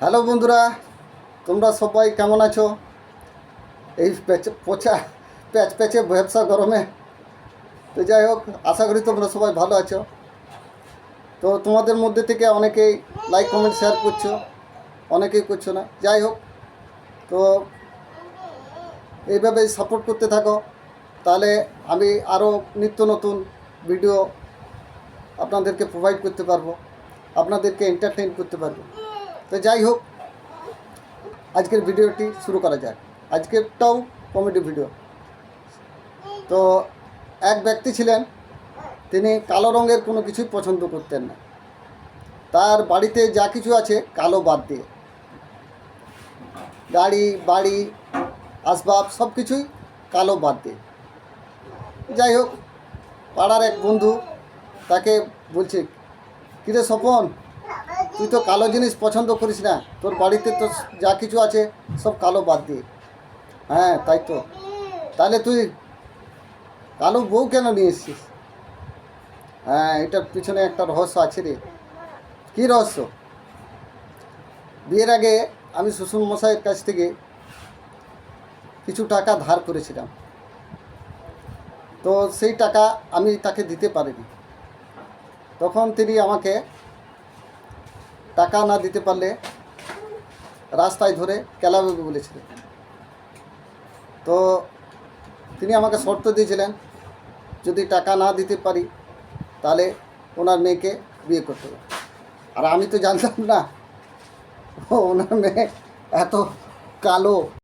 Hello বন্ধুরা, তোমরা সবাই কেমন আছো? এই পচা প্যাচ প্যাচে ব্যবসা গরমে। তো যাই হোক, আশা করি তোমরা সবাই ভালো আছো। তো তোমাদের মধ্যে থেকে অনেকেই লাইক কমেন্ট শেয়ার করছ, অনেকেই করছ না। যাই হোক, তো এইভাবে সাপোর্ট করতে থাকো, তাহলে আমি আরও নিত্য নতুন ভিডিও আপনাদেরকে প্রোভাইড করতে পারব, আপনাদেরকে এন্টারটেইন করতে পারব। তো যাই হোক, আজকের ভিডিওটি শুরু করা যাক। আজকেরটাও কমেডি ভিডিও তো এক ব্যক্তি ছিলেন, তিনি কালো রঙের কোনো কিছুই পছন্দ করতেন না। তার বাড়িতে যা কিছু আছে কালো বাদ দিয়ে। গাড়ি, বাড়ি, আসবাব সব কিছুই কালো বাদ দিয়ে। যাই হোক, পাড়ার এক বন্ধু তাকে বলছে, কিরে স্বপন তুই তো কালো জিনিস পছন্দ করিস না। তোর বাড়িতে তো যা কিছু আছে, সব কালো বাদ দিয়ে হ্যাঁ তাই তো। তাহলে তুই কালো বউ কেন নিয়ে এসছিস? হ্যাঁ এটার পিছনে একটা রহস্য আছে রে। কী রহস্য? বিয়ের আগে আমি শ্বশুর মশাইয়ের কাছ থেকে কিছু টাকা ধার করেছিলাম। তো সেই টাকা আমি তাকে দিতে পারিনি। তখন তিনি আমাকে টাকা না দিতে পারলে রাস্তায় ধরে কেলাবে বলেছিলেন। তো তিনি আমাকে শর্ত দিয়েছিলেন, যদি টাকা না দিতে পারি, তাহলে ওনার মেয়েকে বিয়ে করতে হবে। আর আমি তো জানতাম না ওনার মেয়ে এত কালো।